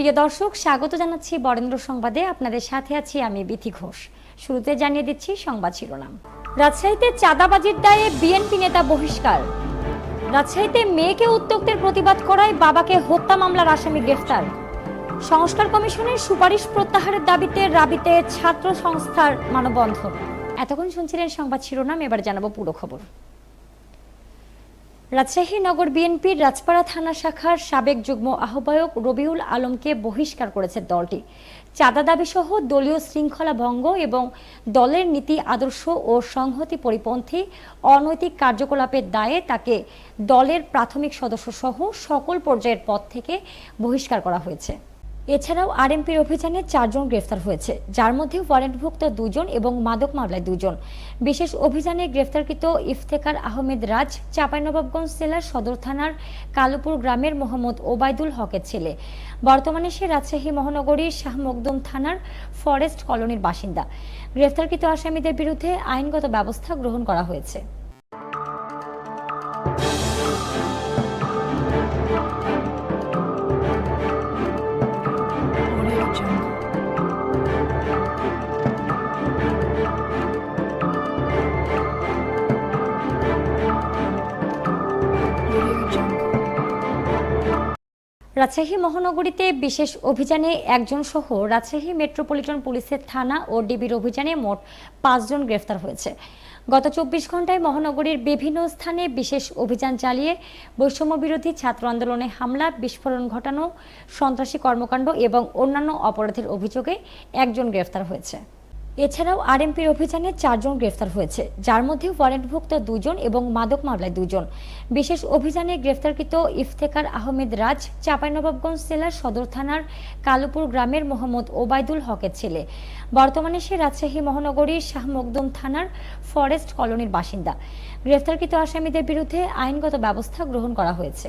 প্রিয় দর্শক, স্বাগত জানাচ্ছি বরেন্দ্র সংবাদে। আপনাদের সাথে আছি আমি বিথি ঘোষ। শুরুতে জানিয়ে দিচ্ছি সংবাদ শিরোনাম। রাজশাহীতে চাঁদাবাজির দায়ে বিএনপি নেতা বহিষ্কার। রাজশাহীতে মেয়েকে উত্তক্তের প্রতিবাদ করায় বাবাকে হত্যা মামলার আসামি গ্রেফতার। সংস্কার কমিশনের সুপারিশ প্রত্যাহারের দাবিতে রাবিতে ছাত্র সংস্থার মানববন্ধন। এতক্ষণ শুনছিলেন সংবাদ শিরোনাম, এবার জানাব পুরো খবর। রাজশাহী নগর বিএনপির রাজপাড়া থানা শাখার সাবেক যুগ্ম আহ্বায়ক রবিউল আলমকে বহিষ্কার করেছে দলটি। চাঁদা দাবি সহ দলীয় শৃঙ্খলা ভঙ্গ এবং দলের নীতি আদর্শ ও সংহতি পরিপন্থী অনৈতিক কার্যকলাপের দায়ে তাকে দলের প্রাথমিক সদস্য সহ সকল পর্যায়ের পদ থেকে বহিষ্কার করা হয়েছে। এছাড়াও আরএমপির অভিযানে চারজন গ্রেফতার হয়েছে, যার মধ্যে ওয়ারেন্টভুক্ত দুজন এবং মাদক মামলায় দুজন। বিশেষ অভিযানে গ্রেফতারকৃত ইফতেকার আহমেদ রাজ, চাঁপাইনবাবগঞ্জ জেলার সদর থানার কালুপুর গ্রামের মোহাম্মদ ওবায়দুল হকের ছেলে। বর্তমানে সে রাজশাহী মহানগরীর শাহ মকদুম থানার ফরেস্ট কলোনির বাসিন্দা। গ্রেফতারকৃত আসামিদের বিরুদ্ধে আইনগত ব্যবস্থা গ্রহণ করা হয়েছে। রাজশাহী মহানগরীতে বিশেষ অভিযানে একজন সহ রাজশাহী মেট্রোপলিটন পুলিশের থানা ও ডিবির অভিযানে মোট পাঁচজন গ্রেফতার হয়েছে। গত চব্বিশ ঘন্টায় মহানগরীর বিভিন্ন স্থানে বিশেষ অভিযান চালিয়ে বৈষম্য বিরোধী ছাত্র আন্দোলনে হামলা, বিস্ফোরণ ঘটানো, সন্ত্রাসী কর্মকাণ্ড এবং অন্যান্য অপরাধের অভিযোগে একজন গ্রেফতার হয়েছে। এছাড়াও আরএমপির অভিযানে চারজন গ্রেফতার হয়েছে, যার মধ্যে ওয়ারেন্টভুক্ত দুজন এবং মাদক মামলায় দুজন। বিশেষ অভিযানে গ্রেফতারকৃত ইফতেকার আহমেদ রাজ, চাঁপাইনবাবগঞ্জ জেলার সদর থানার কালুপুর গ্রামের মোহাম্মদ ওবায়দুল হকের ছেলে। বর্তমানে সে রাজশাহী মহানগরীর শাহ মকদুম থানার ফরেস্ট কলোনির বাসিন্দা। গ্রেফতারকৃত আসামিদের বিরুদ্ধে আইনগত ব্যবস্থা গ্রহণ করা হয়েছে।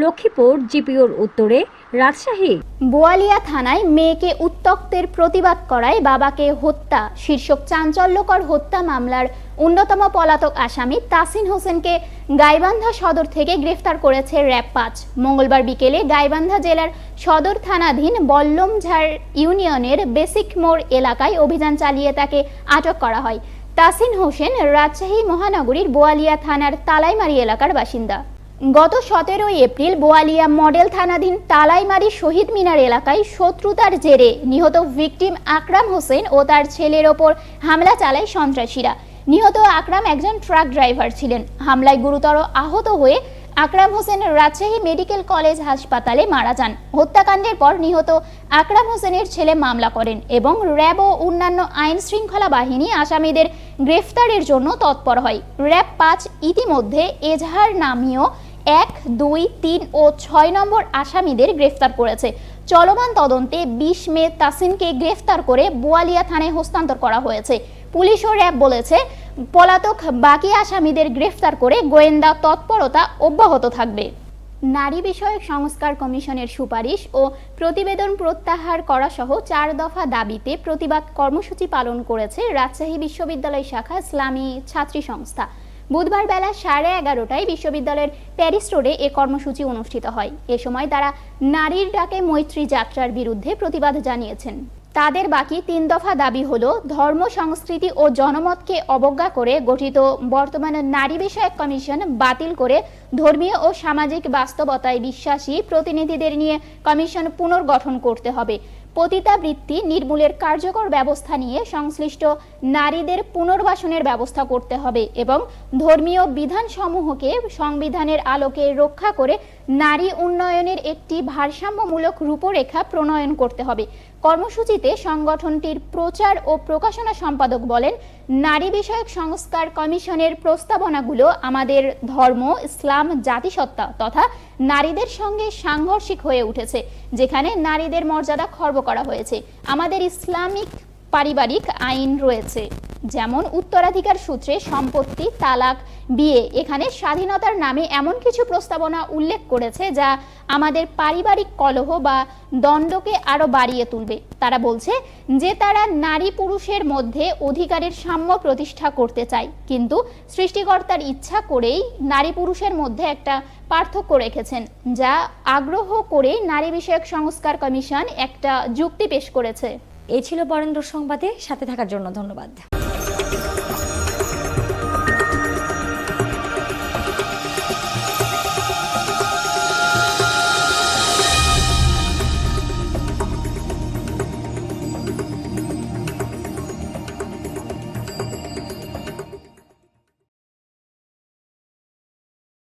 লক্ষ্মীপুর, জিপিওর উত্তরে রাজশাহী। বোয়ালিয়া থানায় মেয়েকে উত্তক্তের প্রতিবাদ করায় বাবাকে হত্যা। শীর্ষক চাঞ্চল্যকর হত্যা মামলার অন্যতম পলাতক আসামি তাসিন হোসেনকে গাইবান্ধা সদর থেকে গ্রেফতার করেছে র্যাব পাঁচ। মঙ্গলবার বিকেলে গাইবান্ধা জেলার সদর থানাধীন বল্লমঝাড় ইউনিয়নের বেসিক মোড় এলাকায় অভিযান চালিয়ে তাকে আটক করা হয়। তাসিন হোসেন রাজশাহী মহানগরীর বোয়ালিয়া থানার তালাইমারি এলাকার বাসিন্দা। গত সতেরোই এপ্রিল বোয়ালিয়া মডেল থানাধীন তালাইমারি শহীদ মিনার এলাকায় শত্রুতার জেরে নিহত ভিকটিম আকরাম হোসেন ও তার ছেলের ওপর হামলা চালায় সন্ত্রাসীরা। নিহত আকরাম একজন ট্রাক ড্রাইভার ছিলেন। হামলায় গুরুতর আহত হয়ে আকরাম হোসেন রাজশাহী মেডিকেল কলেজ হাসপাতালে মারা যান। হত্যাকাণ্ডের পর নিহত আকরাম হোসেনের ছেলে মামলা করেন এবং র্যাব ও অন্যান্য আইন শৃঙ্খলা বাহিনী আসামিদের গ্রেফতারের জন্য তৎপর হয়। র্যাব পাঁচ ইতিমধ্যে এজাহার নামীয় এক, দুই, তিন ও ছয় নম্বর আসামিদের গ্রেফতার করেছে। চলমান তদন্তে বিশ মে তাসিনকে গ্রেফতার করে বোয়ালিয়া থানায় হস্তান্তর করা হয়েছে। পুলিশ ও র্যাব বলেছে, পলাতক বাকি আসামিদের গ্রেফতার করে গোয়েন্দা তৎপরতা অব্যাহত থাকবে। নারী বিষয়ক সংস্কার কমিশনের সুপারিশ ও প্রতিবেদন প্রত্যাহার করা সহ চার দফা দাবিতে প্রতিবাদ কর্মসূচি পালন করেছে রাজশাহী বিশ্ববিদ্যালয় শাখা ইসলামী ছাত্রী সংস্থা। বুধবার বেলা সাড়ে এগারোটায় বিশ্ববিদ্যালয়ের প্যারিস রোডে এ কর্মসূচি অনুষ্ঠিত হয়। এ সময় তারা নারীর ডাকে মৈত্রী যাত্রার বিরুদ্ধে প্রতিবাদ জানিয়েছেন। তাদের বাকি তিন দফা দাবি হলো, ধর্ম, সংস্কৃতি ও জনমতকে অবজ্ঞা করে গঠিত বর্তমান নারী বিষয়ক কমিশন বাতিল করে ধর্মীয় ও সামাজিক বাস্তবতায় বিশ্বাসী প্রতিনিধিদের নিয়ে কমিশন পুনর্গঠন করতে হবে। পতিতাবৃত্তি নির্মূলের কার্যকর ব্যবস্থা নিয়ে সংশ্লিষ্ট নারীদের পুনর্বাসনের ব্যবস্থা করতে হবে এবং ধর্মীয় বিধানসমূহকে সংবিধানের আলোকে রক্ষা করে নারী উন্নয়নের একটি ভারসাম্যমূলক রূপরেখা প্রণয়ন করতে হবে। কর্মসূচিতে সংগঠনটির প্রচার ও প্রকাশনা সম্পাদক বলেন, নারী বিষয়ক সংস্কার কমিশনের প্রস্তাবনাগুলো আমাদের ধর্ম, ইসলাম, জাতিসত্তা তথা নারীদের সঙ্গে সাংঘর্ষিক হয়ে উঠেছে, যেখানে নারীদের মর্যাদা খর্ব করা হয়েছে। আমাদের ইসলামিক, পারিবারিক আইন রয়েছে। যেমন উত্তরাধিকার সূত্রে সম্পত্তি, তালাক, বিয়ে। এখানে স্বাধীনতার নামে এমন কিছু প্রস্তাবনা উল্লেখ করেছে যা আমাদের পারিবারিক কলহ বা দ্বন্দ্বকে আরও বাড়িয়ে তুলবে। তারা বলছে যে তারা নারী পুরুষের মধ্যে অধিকারের সাম্য প্রতিষ্ঠা করতে চায়, কিন্তু সৃষ্টিকর্তার ইচ্ছা করেই নারী পুরুষের মধ্যে একটা পার্থক্য রেখেছেন, যা আগ্রহ করে নারী বিষয়ক সংস্কার কমিশন একটা যুক্তি পেশ করেছে। এই ছিল বরেন্দ্র সংবাদে, সাথে থাকার জন্য ধন্যবাদ। あっ!